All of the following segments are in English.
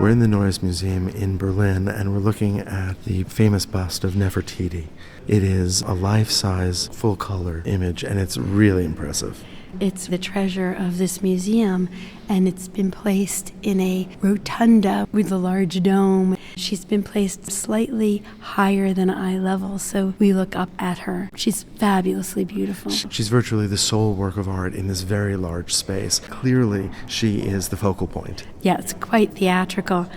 We're in the Neues Museum in Berlin and we're looking at the famous bust of Nefertiti. It is a life size, full color image and it's really impressive. It's the treasure of this museum, and it's been placed in a rotunda with a large dome. She's been placed slightly higher than eye level, so we look up at her. She's fabulously beautiful. She's virtually the sole work of art in this very large space. Clearly, she is the focal point. Yeah, it's quite theatrical.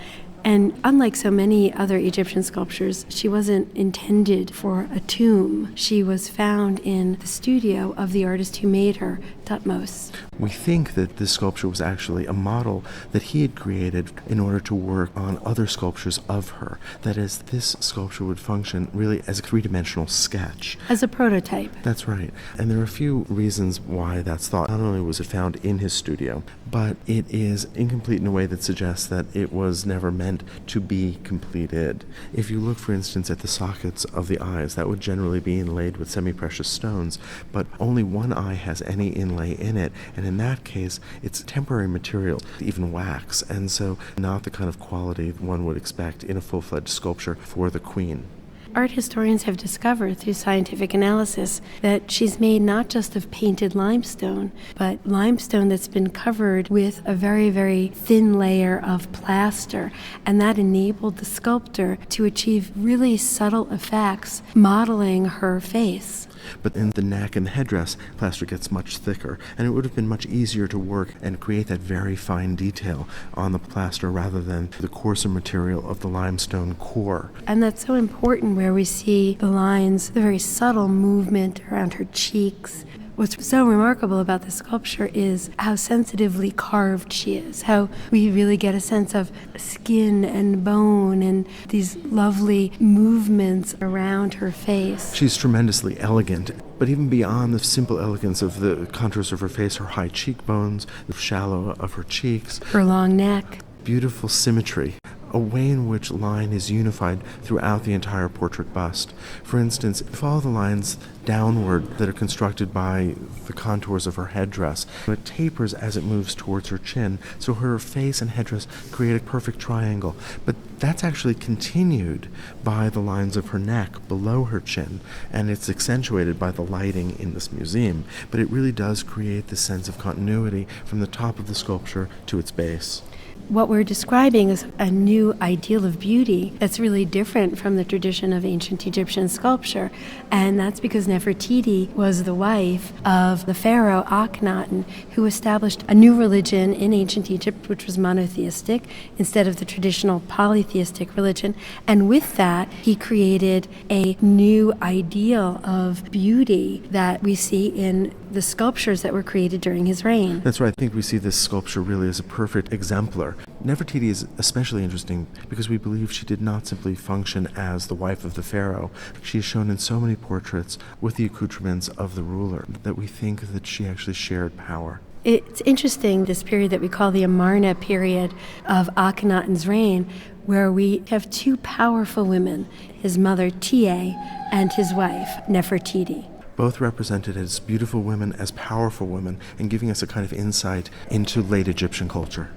And unlike so many other Egyptian sculptures, she wasn't intended for a tomb. She was found in the studio of the artist who made her, Thutmose. We think that this sculpture was actually a model that he had created in order to work on other sculptures of her. That is, this sculpture would function really as a three dimensional sketch. As a prototype. That's right. And there are a few reasons why that's thought. Not only was it found in his studio, but it is incomplete in a way that suggests that it was never meant to be completed. If you look, for instance, at the sockets of the eyes, that would generally be inlaid with semi precious stones, but only one eye has any inlay in it. And in that case, it's temporary material, even wax, and so not the kind of quality one would expect in a full fledged sculpture for the queen. Art historians have discovered through scientific analysis that she's made not just of painted limestone, but limestone that's been covered with a very, very thin layer of plaster. And that enabled the sculptor to achieve really subtle effects modeling her face. But in the neck and the headdress, plaster gets much thicker, and it would have been much easier to work and create that very fine detail on the plaster rather than the coarser material of the limestone core. And that's so important where we see the lines, the very subtle movement around her cheeks, What's so remarkable about the sculpture is how sensitively carved she is, how we really get a sense of skin and bone and these lovely movements around her face. She's tremendously elegant, but even beyond the simple elegance of the contours of her face, her high cheekbones, the shallow of her cheeks, her long neck, beautiful symmetry a way in which line is unified throughout the entire portrait bust. For instance, if follow the lines downward that are constructed by the contours of her headdress. It tapers as it moves towards her chin, so her face and headdress create a perfect triangle. But that's actually continued by the lines of her neck below her chin, and it's accentuated by the lighting in this museum. But it really does create the sense of continuity from the top of the sculpture to its base what we're describing is a new ideal of beauty that's really different from the tradition of ancient Egyptian sculpture. And that's because Nefertiti was the wife of the pharaoh Akhenaten, who established a new religion in ancient Egypt, which was monotheistic instead of the traditional polytheistic religion. And with that, he created a new ideal of beauty that we see in the sculptures that were created during his reign. That's right. I think we see this sculpture really as a perfect exemplar. Nefertiti is especially interesting because we believe she did not simply function as the wife of the pharaoh. She is shown in so many portraits with the accoutrements of the ruler that we think that she actually shared power. It's interesting, this period that we call the Amarna period of Akhenaten's reign, where we have two powerful women his mother, Tiye, and his wife, Nefertiti both represented as beautiful women, as powerful women, and giving us a kind of insight into late Egyptian culture.